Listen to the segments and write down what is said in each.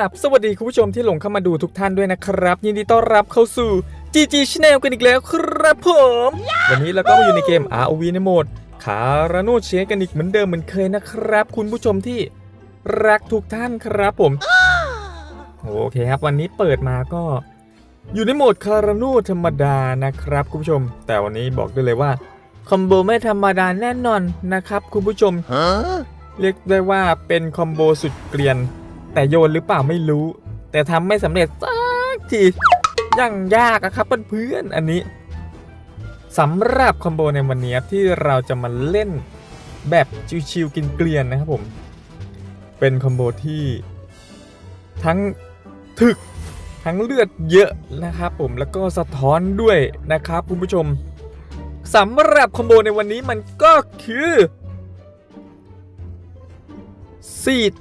ราบสวัสดีคุณผู้ชมที่หลงเข้ามาดูทุกท่านด้วยนะครับ ยินดีต้อนรับเข้าสู่ GG Channel กันอีกแล้วครับผม วันนี้เราก็มาอยู่ในเกม ROV ในโหมดคาราโนเชกันอีกเหมือนเดิมเหมือนเคยนะครับ คุณผู้ชมที่รักทุกท่านครับผม โอเคครับวันนี้เปิดมาก็ อยู่ในโหมดคาราโนธรรมดานะครับ คุณผู้ชม แต่วันนี้บอกได้เลยว่าคอมโบไม่ธรรมดาแน่นอนนะครับ คุณผู้ชมเรียกได้ว่าเป็นคอมโบสุดเกลียน แต่โยนหรือเปล่าไม่รู้ แต่ทำไม่สำเร็จสักทียังยากอะครับเพื่อนๆอันนี้สำหรับคอมโบในวันนี้ที่เราจะมาเล่นแบบชิวๆกินเกลียนนะครับผม เป็นคอมโบที่ทั้งถึกทั้งเลือดเยอะนะครับผมแล้วก็สะท้อนด้วยนะครับคุณผู้ชมสำหรับคอมโบในวันนี้มันก็คือซีด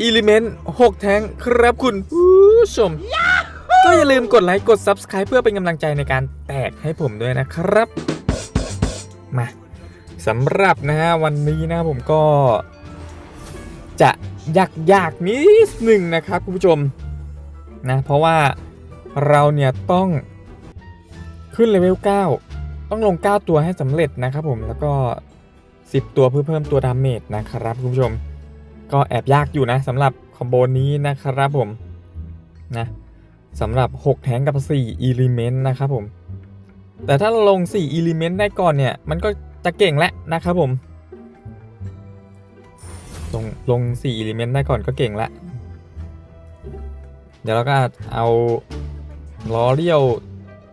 อิลิเมนต์6แท้งครับคุณผู้ชม ก็อย่าลืมกดไลค์กด Subscribe เพื่อเป็นกำลังใจในการแตกให้ผมด้วยนะครับ มาสำหรับนะฮะวันนี้นะผมก็ จะยากยากๆนิดหนึ่งนะครับคุณผู้ชมนะเพราะว่าเราเนี่ยต้องขึ้นเลเวล9 ต้องลง 9 ตัวให้สำเร็จนะครับผมแล้วก็ 10 ตัวเพื่อเพิ่มตัวดาเมจนะครับคุณผู้ชม ก็แอบยากอยู่นะสำหรับคอมโบนี้นะครับผมนะสำหรับ 6 แทงกับ4อิเลเมนต์นะครับผม แต่ถ้าลง4อิเลเมนต์ได้ก่อนเนี่ย มันก็จะเก่งแล้วนะครับผม ลงลง4อิเลเมนต์ได้ก่อนก็เก่งแล้ว เดี๋ยวเราก็เอาล้อเลี้ยว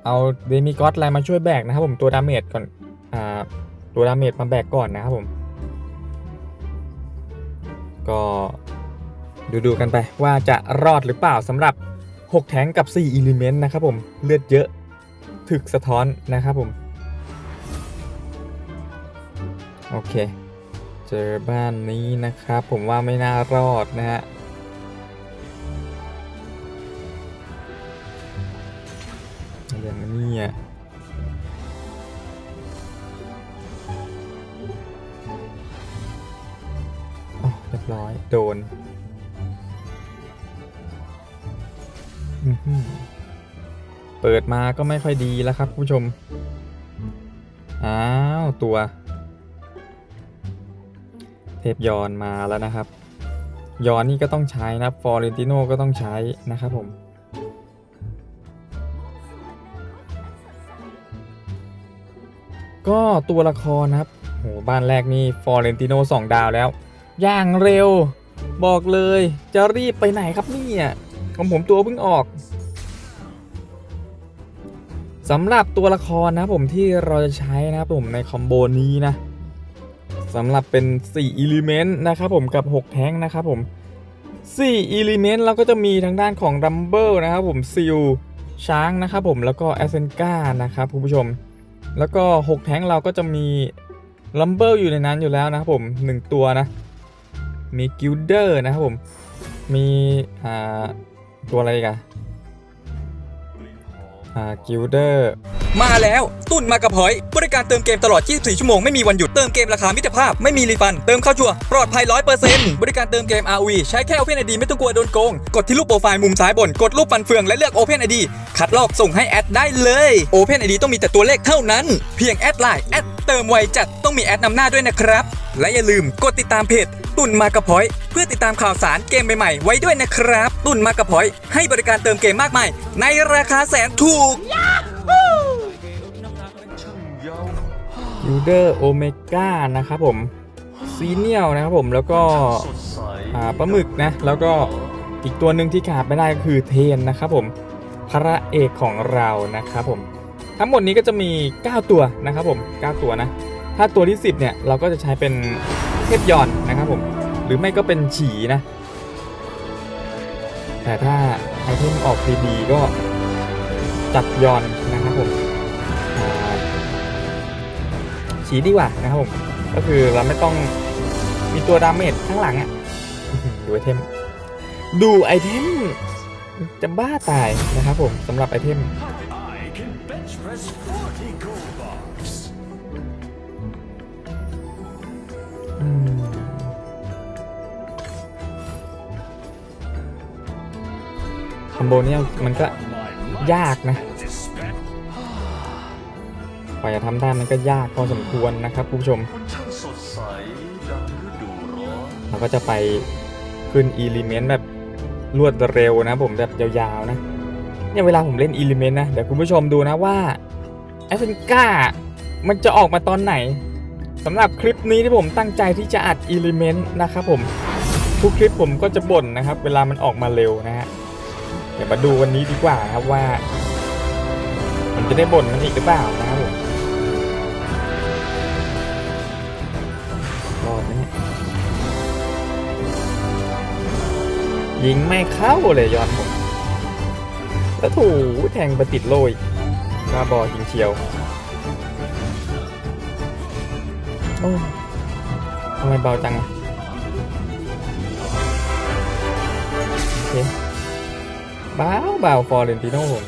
เอาเดมิกอสอะไรมาช่วยแบกนะครับผมตัวดาเมจก่อน อ่า ตัวดาเมจมาแบกก่อนนะครับผม ก็ดูดูๆกันไปว่าจะรอดหรือเปล่าสำหรับ 6 แทงกับ4อิเลเมนต์นะครับผมเลือดเยอะถึกสะท้อนนะครับผม โอเค เจอบ้านนี้นะครับ ผมว่าไม่น่ารอดนะฮะอย่างนี้อะ โดนเปิดมาก็ไม่ค่อยดีแล้วครับผู้ชม อ้าว ตัว เทพยอนมาแล้วนะครับ ยอนนี่ก็ต้องใช้นะฟอร์เรนติโนก็ต้องใช้นะครับผม ก็ตัวละครนะครับ โห บ้านแรกนี่ฟอร์เรนติโนสองดาวแล้ว อย่างเร็ว บอกเลยจะรีบไปไหนครับเนี่ยของผมตัวเพิ่งออกสำหรับตัวละครนะผมที่เราจะใช้นะครับผมในคอมโบนี้นะสำหรับเป็น 4 Element นะครับผมกับ 6 แท้งนะครับผม 4 Element เราก็จะมีทางด้านของ Rumble นะครับผมซิลช้างนะครับผมแล้วก็แอสเซนกานะครับคุณผู้ชม แล้วก็ 6 แท้งเราก็จะมี Rumble อยู่ในนั้นอยู่แล้วนะครับผม 1 ตัวนะ มีกิลเดอร์นะครับผม มีอ่าตัวอะไรกันอ่ากิลเดอร์มาแล้ว ตุนมากระพอย บริการเติมเกมตลอด 24 ชั่วโมง ไม่มีวันหยุด เติมเกมราคามิตรภาพ ไม่มีรีฟัน เติมเข้าชัว ปลอดภัย 100%บริการเติมเกม RV ใช้แค่ Open ID ไม่ต้องกลัวโดนโกง กดที่รูปโปรไฟล์มุมซ้ายบน กดรูปฟันเฟืองและเลือก Open ID คัดลอกส่งให้แอดได้เลย Open ID ต้องมีแต่ตัวเลขเท่านั้น เพียงแอดไลน์แอดเติมไวจัด ต้องมีแอดนำหน้าด้วยนะครับ และอย่าลืมกดติดตามเพจตุนมากระพอย เพื่อติดตามข่าวสารเกมใหม่ๆ ไว้ด้วยนะครับ ตุนมากระพอย ให้บริการเติมเกมมากมาย ในราคาแสนถูกกิลเดอร์โอเมก้านะครับผมซีเนียลนะครับผมแล้วก็ปลาหมึกนะ แล้วก็อีกตัวหนึ่งที่ขาดไม่ได้ก็คือเทนนะครับผมพระเอกของเรานะครับผม ทั้งหมดนี้ก็จะมี 9 ตัวนะครับผม 9 ตัวนะ ถ้าตัวที่ 10เนี่ยเราก็จะใช้เป็นเทพยอนนะครับผมหรือไม่ก็เป็นฉีนะ แต่ถ้าไอเทมออกดีๆก็จัดยอนนะครับผมฉีดีกว่านะครับผมก็คือเราไม่ต้องมีตัวดาเมจข้างหลังอะ่ะดูไอเทมดูไอเทมจะบ้าตายนะครับผมสำหรับไอเทม คอมโบเนี้มันก็ยากนะกว่าจะทำได้มันก็ยากพอสมควรนะครับคุณผู้ชม เราก็จะไปขึ้นอิเลเมนต์แบบรวดเร็วนะผมแบบยาวๆนะ เนี่ยเวลาผมเล่นอิเลเมนต์นะ เดี๋ยวคุณผู้ชมดูนะว่าแอฟริกามันจะออกมาตอนไหน สำหรับคลิปนี้ที่ผมตั้งใจที่จะอัดอิเลเมนต์นะครับผม ทุกคลิปผมก็จะบ่นนะครับ เวลามันออกมาเร็วนะฮะเดี๋ยวมาดูวันนี้ดีกว่าครับว่าผมจะได้บ่นมันอีกหรือเปล่านะครับผมรอดไหมเนี่ยยิงไม่เข้าเลยยอดผมแล้วถูแทงไปติดโลยบ้าบอจริงเชียว โอ้ทำไมเบาจังอะโอเคเบาเบาฟอร์เรนติโน่ผม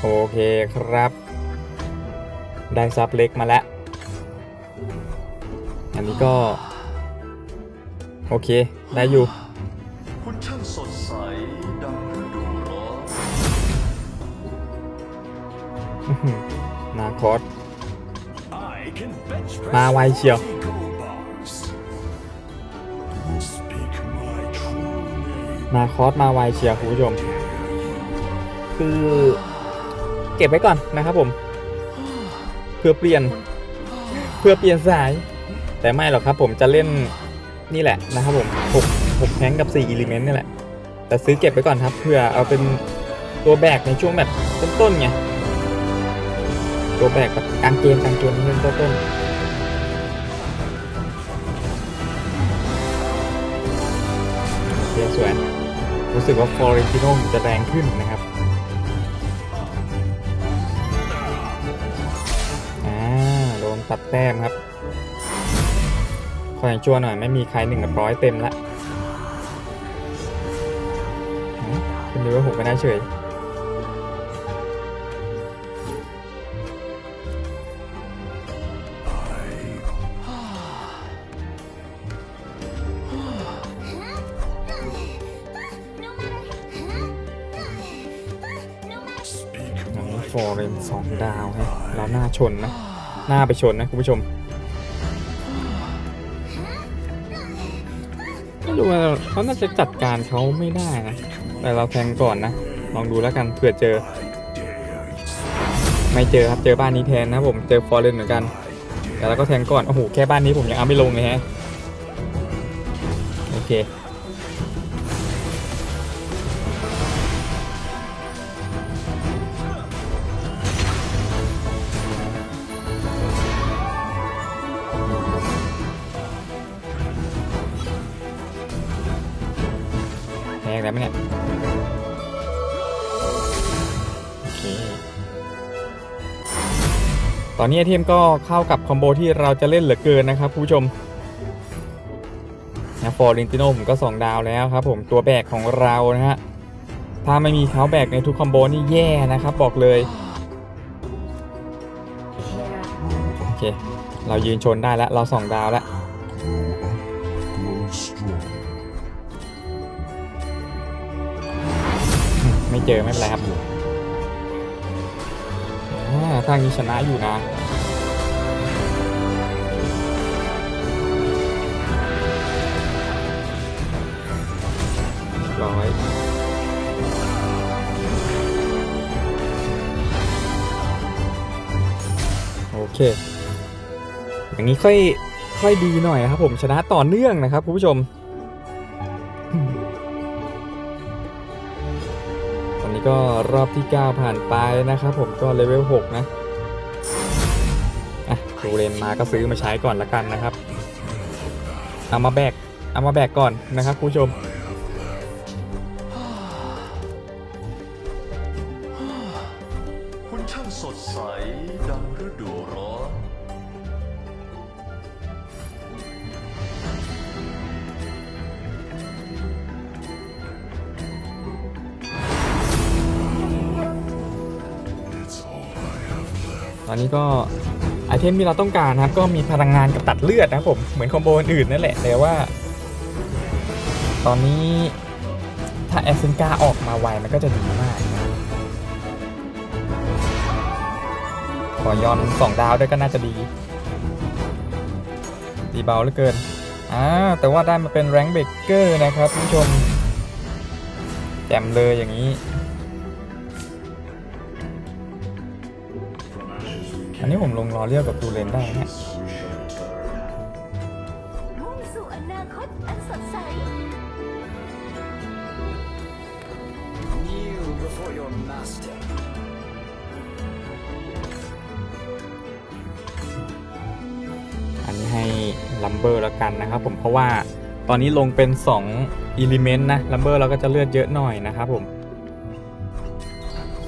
โอเคครับ ได้ซับเล็กมาแล้ว อันนี้ก็ โอเค ได้อยู่ คุณช่างสดใสดังฤดูร้อนนาคอส มาไวเชียวนาคอสมาไวเชียร์คุณผู้ชม คือเก็บไว้ก่อนนะครับผม เพื่อเปลี่ยน เพื่อเปลี่ยนสาย แต่ไม่หรอกครับผมจะเล่นนี่แหละนะครับผม6 6แทงกับ4อิเลเมนต์นี่แหละ แต่ซื้อเก็บไว้ก่อนครับเพื่อเอาเป็นตัวแบกในช่วงแบบต้นๆไงตัวแบกแบบกลางเกมกลางเกมนี่เป็นต้นๆ สวยรู้สึกว่าฟอร์เรนติโนจะแรงขึ้นนะครับอ่าโดนตัดแต้มครับขออย่างชั่วหน่อยไม่มีใครหนึ่งกับร้อยเต็มละเป็นเลเวลหกไม่น่าเฉย หน้าชนนะ หน้าไปชนนะคุณผู้ชมไม่รู้ว่าเขาน่าจะจัดการเขาไม่ได้นะ แต่เราแทงก่อนนะ ลองดูแล้วกันเผื่อเจอ ไม่เจอครับเจอบ้านนี้แทนนะผมเจอฟอร์เรนเหมือนกัน แต่เราก็แทงก่อน โอ้โห แค่บ้านนี้ผมยังเอาไม่ลงเลยฮะ โอเค ตอนนี้ไอเทมก็เข้ากับคอมโบที่เราจะเล่นเหลือเกินนะครับผู้ชมนะฟอร์เรนติโนผมก็ 2 ดาวแล้วครับผมตัวแบกของเรานะฮะถ้าไม่มีเขาแบกในทุกคอมโบนี่แย่นะครับบอกเลยโอเคเรายืนชนได้แล้วเรา2ดาวแล้วไม่เจอไม่เป็นไรครับ ทางนี้ชนะอยู่นะร้อยโอเค อย่างนี้ค่อยค่อยดีหน่อยครับผมชนะต่อเนื่องนะครับคุณผู้ชม ก็รอบที่ 9 ผ่านไปนะครับผมก็เลเวล6นะอะดูเรนมาก็ซื้อมาใช้ก่อนละกันนะครับ เอามาแบก เอามาแบกก่อนนะครับคุณผู้ชม อนนี้ก็ไอเทมที่เราต้องการนะครับ ก็มีพลังงานกับตัดเลือดนะผมเหมือนคอมโบอื่นนั่นแหละแต่ว่า ตอนนี้ถ้าแอสเซนกาออกมาไวมันก็จะดีมากนะขอยอนสองดาวด้วยก็น่าจะดี ดีเบาเหลือเกินอ่าแต่ว่าได้มาเป็นแรงเบเกอร์นะครับคุณผู้ชมแจมเลยอย่างนี้ นนี้ผมลงรอเรียวกับตูเลนได้นะมุ่งสู่อนาคตอันสดใส Kneel before your master. อันนี้ให้ลัมเบอร์แล้วกันนะครับผมเพราะว่าตอนนี้ลงเป็น2 Element นะลัมเบอร์เราก็จะเลือดเยอะหน่อยนะครับผม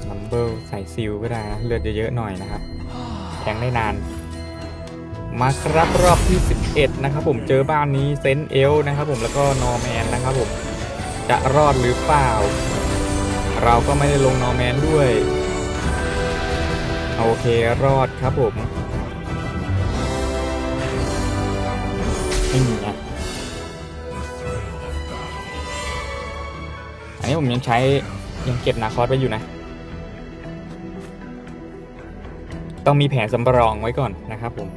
ลัมเบอร์ใส่ซิลก็ได้นะเลือดเยอะๆหน่อยนะครับ แข็งได้นาน มาครับรอบที่ 11 นะครับผมเจอบ้านนี้เซนเอลนะครับผมแล้วก็นอร์แมนนะครับผมจะรอดหรือเปล่า เราก็ไม่ได้ลงนอร์แมนด้วย โอเครอดครับผมไม่มีอะอันนี้ผมยังใช้ยังเก็บนาคอสไว้อยู่นะ ต้องมีแผนสำรองไว้ก่อนนะครับผม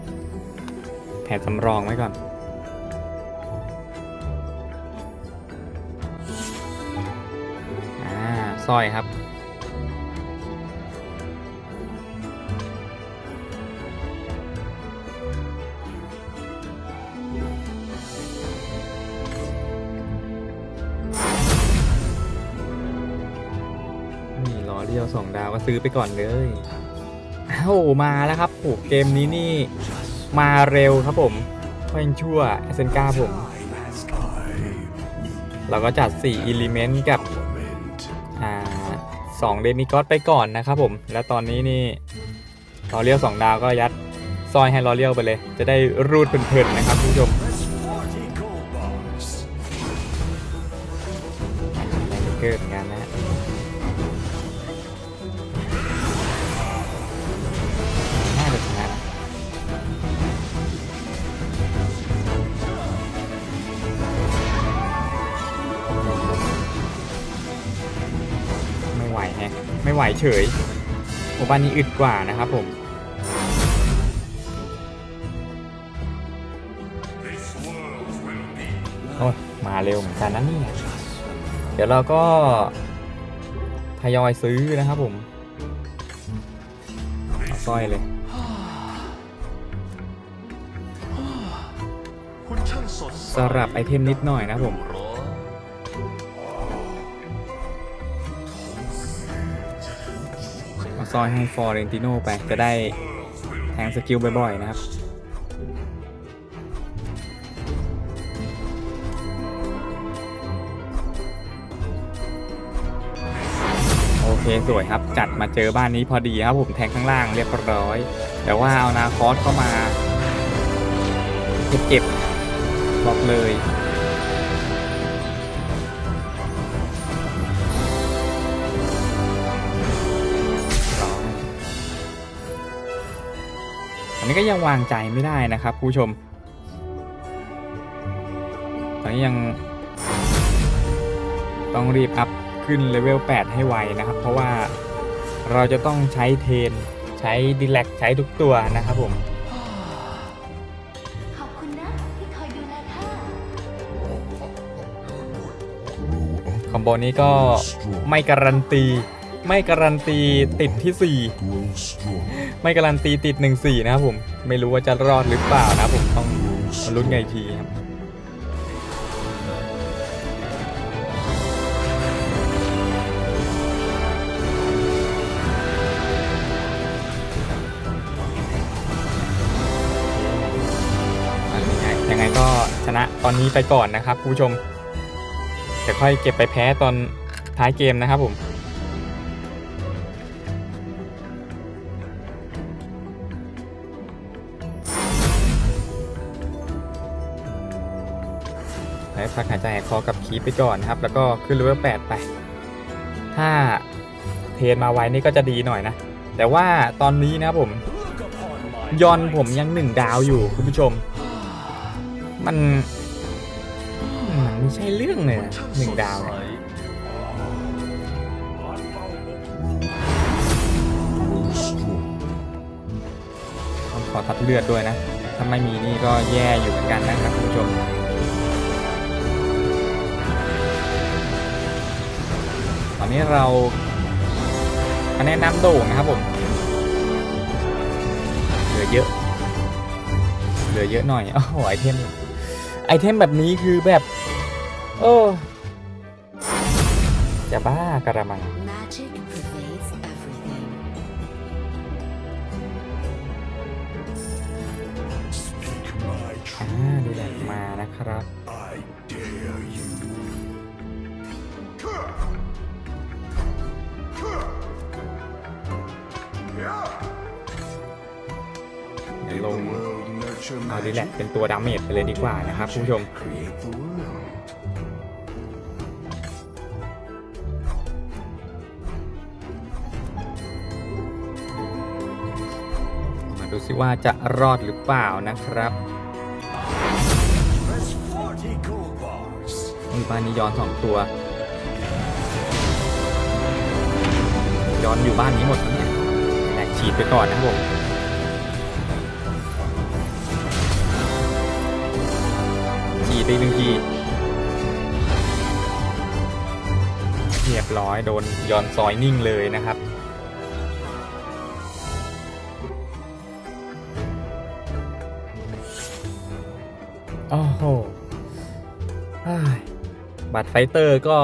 แผนสำรองไว้ก่อนอ่าสร้อยครับ นี่ล้อเลี้ยวสองดาวก็ซื้อไปก่อนเลย อ้มาแล้วครับโอ้เกมนี้นี่มาเร็วครับผมค่งชั่วเอเซนกาผม เราก็จัด 4 อิเลเมนต์กับอ่าสองเดมิกอสไปก่อนนะครับผม แล้วตอนนี้นี่ลอเลี้ยวสองดาวก็ยัดซอยให้ลอเลี้ยวไปเลย จะได้รูดเพลินๆนะครับคุณผู้ชม เฉยโอ้บ้านนี้อึดกว่านะครับผมโอ้ยมาเร็วเหมือนกันนะเนี่ยเดี๋ยวเราก็ทยอยซื้อนะครับผมเอาสร้อยเลยสดใสลับไอเทมนิดหน่อยนะผม ร้อนเอาสร้อยให้ฟอร์เรนติโนไปจะได้แทงสกิลบ่อยๆนะครับโอเคสวยครับจัดมาเจอบ้านนี้พอดีครับผมแทงข้างล่างเรียบร้อย แต่ว่าเอานาคอสเข้ามาเก็บๆบอกเลย อันนี้ก็ยังวางใจไม่ได้นะครับผู้ชม ตอนนี้ยังต้องรีบอัพขึ้นเลเวล 8 ให้ไวนะครับ เพราะว่าเราจะต้องใช้เทรนใช้ดีแลกใช้ทุกตัวนะครับผมขอบคุณนะที่คอยดูแลข้าคอมโบนี้ก็ไม่การันตี ไม่การันตีติดที่ 4 ไม่การันตีติด 1 4 นะครับผม ไม่รู้ว่าจะรอดหรือเปล่านะผมต้องมาลุ้นไงทีครับนนี้ไงยังไงก็ชนะตอนนี้ไปก่อนนะครับคุณผู้ชมจะค่อยเก็บไปแพ้ตอนท้ายเกมนะครับผม พักหายใจหายคอกับคีไปก่อนครับ แล้วก็ขึ้นเลเวลแปดไป ถ้าเทนมาไวนี่ก็จะดีหน่อยนะ แต่ว่าตอนนี้นะผม ยอนผมยังหนึ่งดาวอยู่คุณผู้ชม มันมันไม่ใช่เรื่องเลยหนึ่งดาวขอทัดเลือดด้วยนะ ถ้าไม่มีนี่ก็แย่อยู่เหมือนกันนะครับคุณผู้ชม นนี้เราคะแนนนำโด่งนะครับผม เหลือเยอะ เหลือเยอะหน่อยโอ้โหไอเทม ไอเทมแบบนี้คือแบบ โอ้จะบ้ากระมัง Magic pervades everything. Speak my อ่า truth. ดีแลกมานะครับ เอาดีแลก magic. เป็นตัวดาเมจไปเลยดีกว่านะครับคุณผู้ชม Create the world. มาดูซิว่าจะรอดหรือเปล่านะครับ Press 40 gold bars. มีบ้านนี้ย้อนสองตัว ย้อนอยู่บ้านนี้หมดแล้วเนี่ยแหลกฉีดไปก่อนนะครับผม ฉีดไปหนึ่งทีเรียบร้อยโดนย้อนซอยนิ่งเลยนะครับ โอ้โหบัตรไฟเตอร์ก็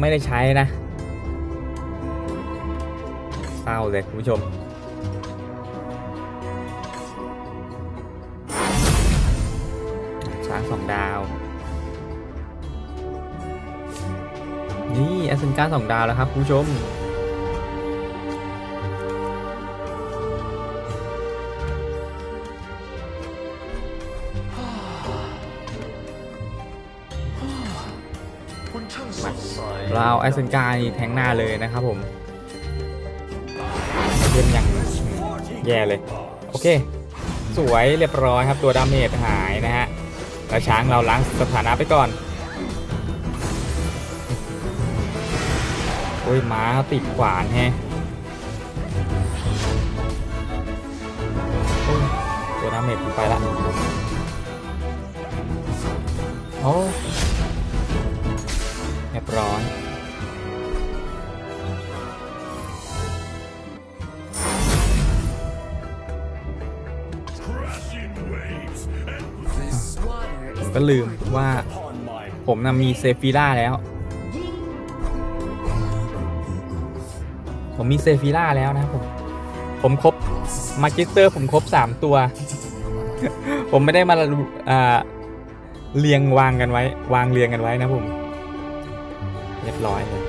ไม่ได้ใช้นะเศร้าเลยคุณผู้ชม สองดาว นี่แอสเซนการ์สองดาวแล้วครับคุณผู้ชม คุณช่างสดใสเราเอาแอสเซนการ์แทงหน้าเลยนะครับผมเล่นอย่างแย่เลย โอเค สวยเรียบร้อยครับตัวดาเมจหายนะฮะ ระช้างเราล้างสถานะไปก่อนโอ้ยม้าติดขวานแฮะตัวน้ำเม็ดไปละโอ้ ก็ลืมว่าผมนะมีเซฟิล่าแล้ว ผมมีเซฟิล่าแล้วนะผม ผมครบมาจิสเตอร์ผมครบ3ตัว ผมไม่ได้มาอ่าเรียงวางกันไว้ วางเรียงกันไว้นะผม เรียบร้อยเลย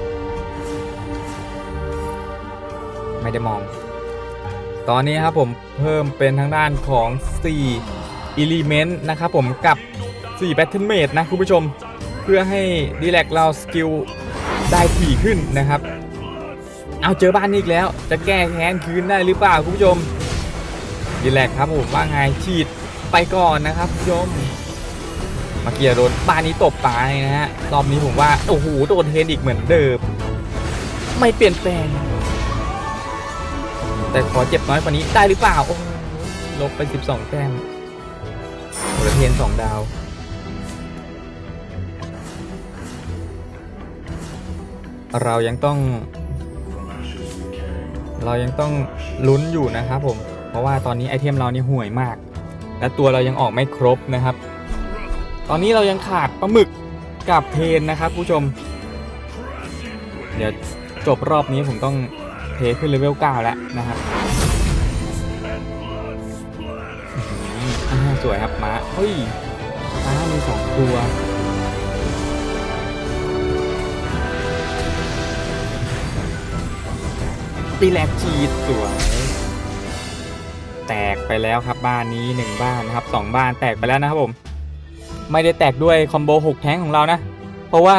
ไม่ได้มอง ตอนนี้ครับผมเพิ่มเป็นทางด้านของ4 Element นะครับผมกับ 4 Battle Mate นะคุณผู้ชม เพื่อให้ดีแลกเราสกิลได้ถี่ขึ้นนะครับ เอาเจอบ้านนี้อีกแล้ว จะแก้แค้นคืนได้หรือเปล่าคุณผู้ชม ดีแลกครับผมว่าไงฉีดไปก่อนนะครับคุณผู้ชมมาเกียร์โดนบ้านนี้ตบตายนะฮะรอบนี้ผมว่าโอ้โหโดนเทนอีกเหมือนเดิมไม่เปลี่ยนแปลง แต่ขอเจ็บน้อยกว่านี้ได้หรือเปล่าโอ้ลบไป 12 แต้มโหระเทน2ดาว เรายังต้อง เรายังต้องลุ้นอยู่นะครับผม เพราะว่าตอนนี้ไอเทมเรานี่ห่วยมาก และตัวเรายังออกไม่ครบนะครับ ตอนนี้เรายังขาดปลาหมึกกับเพนนะครับผู้ชม เดี๋ยวจบรอบนี้ผมต้องเทขึ้นเลเวล9แล้วนะครับสวยครับม้าเฮ้ยม้ามีสองตัว ตีแลกชีดสวย แตกไปแล้วครับบ้านนี้หนึ่งบ้านนะครับสองบ้านแตกไปแล้วนะครับผม ไม่ได้แตกด้วยคอมโบ6แท้งของเรานะ เพราะว่า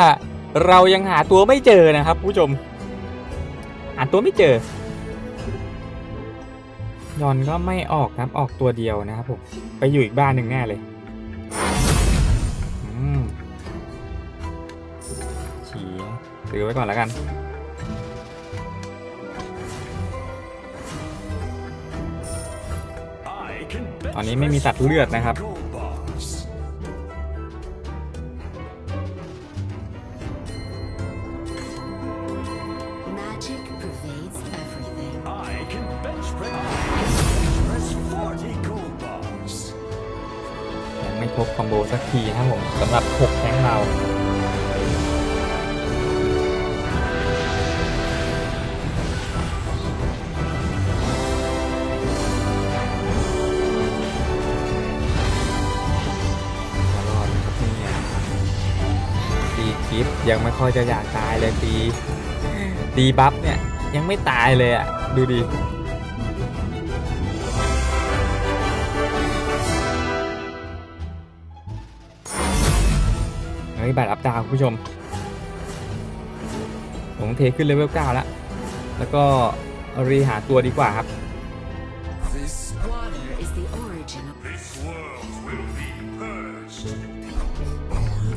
เรายังหาตัวไม่เจอนะครับผู้ชม หาตัวไม่เจอยอนก็ไม่ออกครับออกตัวเดียวนะครับผมไปอยู่อีกบ้านหนึ่งแน่เลยฉีซื้อไว้ก่อนแล้วกัน อนนี้ไม่มีตัดเลือดนะครับ gold bars. Magic pervades everything. I can bench press. I can bench press 40 gold bars. ยังไม่ครบคอมโบสักทีนะครับผมสำหรับ 6 ค่อยจะอยากตายเลยตีตีบัฟเนี่ยยังไม่ตายเลยอะ ดูดิเฮ้ยบัตรอัพดาวน์คุณผู้ชม ผมเทขึ้นเลเวล 9 แล้ว แล้วก็รีหาตัวดีกว่าครับ Water is the origin of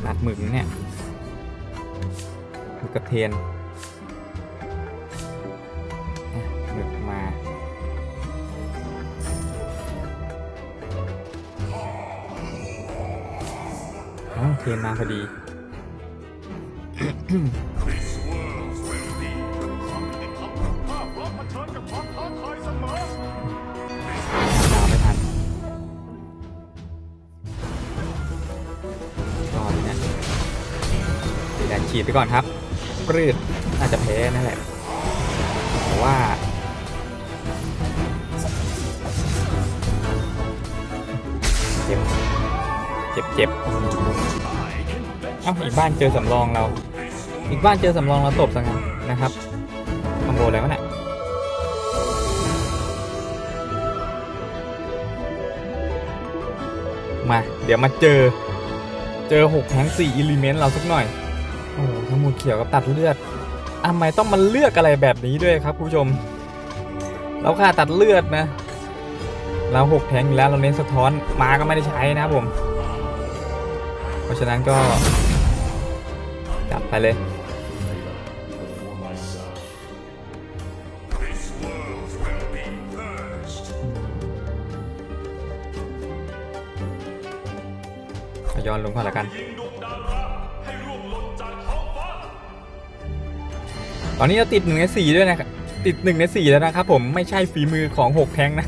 ตัดหมึกเนี่ยหมึ กกระเทียนอะหมึกมาเอ้าเทนมาพอดีดไม่ทันรอดีนะตีแดนฉีดไปก่อนครับ ปรืดน่าจะแพ้นั่นแหละแต่ว่าเจ็บเจ็บเจ็บเอ้าอีกบ้านเจอสำรองเรา อีกบ้านเจอสำรองเราตบซะงั้นะครับคอมโบอะไรวะเนี่ยมา เดี๋ยวมาเจอ เจอ6แทง4อิเลเมนต์เราสักหน่อย โอ้ทั้งหมดเขียวกับตัดเลือดทำไมต้องมาเลือกอะไรแบบนี้ด้วยครับคุณผู้ชม เราค่าตัดเลือดนะ เรา6แทงอยู่แล้วเราเน้นสะท้อนมาก็ไม่ได้ใช้นะครับผม เพราะฉะนั้นก็จัดไปเลยขย้อนลงก่อนละกัน อนนี้เราติดหนึ่งในสี่ด้วยนะครับติดหนึ่งในสี่แล้วนะครับผมไม่ใช่ฝีมือของหกแทงนะ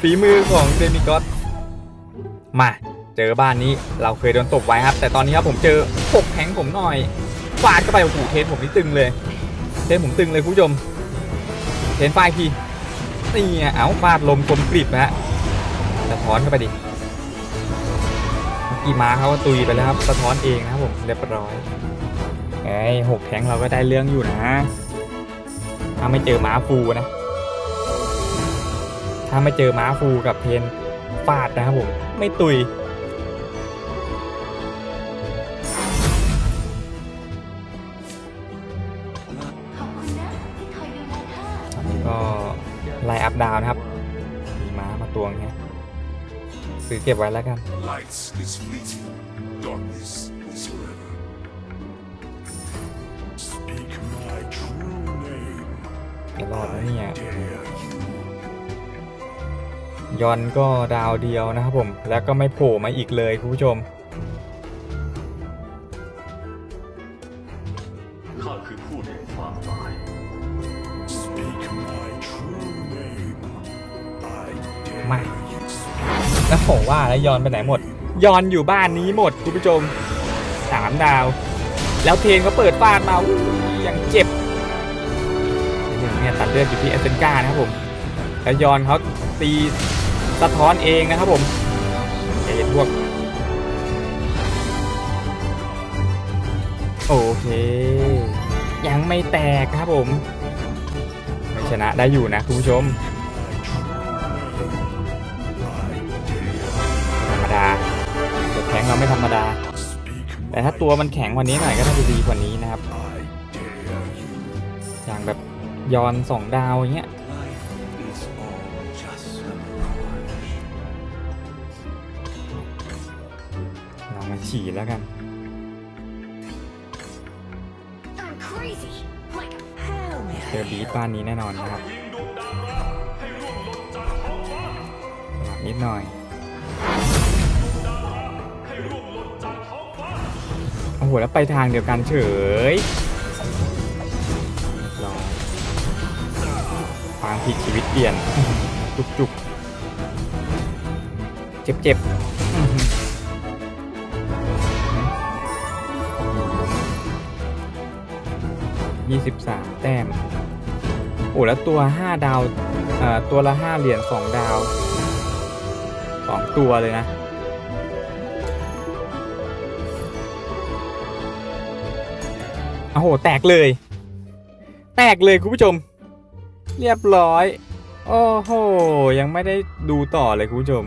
ฝีมือของเดมิกอสมาเจอบ้านนี้เราเคยโดนตบไว้ครับ แต่ตอนนี้ครับผมเจอหกแทงผมหน่อยฟาดเข้าไปโอ้โหเทนผมนี่ตึงเลยเทนผมตึงเลยคุณผู้ชมเทนไฟทีนี่ไงเอาฟาดลมคมกริบนะฮะสะท้อนเข้าไปดิกี่มาเขาก็ตุยไปแล้วครับสะท้อนเองนะครับผมเรียบร้อย ไอ้ยหกแทงเราก็ได้เรื่องอยู่นะ ถ้าไม่เจอม้าฟูนะ ถ้าไม่เจอม้าฟูกับเพนฟาดนะครับผม ไม่ตุยขอบคุณนะที่คอยดูแลข้าตอนนี้ก็ไล่อัพดาวน์นะครับ มีม้ามาตวงเนี้ยซื้อเก็บไว้แล้วกัน รอดนะเนี่ย Dare you. ยอนก็ดาวเดียวนะครับผม แล้วก็ไม่โผล่มาอีกเลยคุณผู้ชมข้าคือผู้แห่งความตาย Speak my true name. I dare มา you. แล้วผมว่าแล้วยอนไปไหนหมด ยอนอยู่บ้านนี้หมดคุณผู้ชมสามดาว แล้วเทนเขาเปิดฟาดมาอู้ยยังเจ็บหนึ่ง เนี่ยตัดเลือดอยู่ที่เอเซนกานะครับผมแล้วยอนเขาตีสะท้อนเองนะครับผมใจเย็นพวก โอเค ยังไม่แตกครับผมไม่ชนะได้อยู่นะคุณผู้ชมธรรมดาตัวแข็งเราไม่ธรรมดา แต่ถ้าตัวมันแข็งกว่านี้หน่อยก็น่าจะดีกว่านี้นะครับ ยอนสองดาวอย่างเงี้ย It's all just a mirage. เรามาฉีดแล้วกัน เจอบีทบ้านนี้แน่นอนนะครับนิดหน่อยโอ้โหแล้วไปทางเดียวกันเฉยามผิดชีวิตเปลี่ยน จุกจุกเจ็บเจ็บยี่สิบสามแต้ม โอ้แล้วตัวห้าดาวเอ่อตัวละห้าเหรียญสองดาวสองตัวเลยนะโอ้โห แตกเลย แตกเลยคุณผู้ชม เรียบร้อย โอ้โห ยังไม่ได้ดูต่อเลยคุณผู้ชม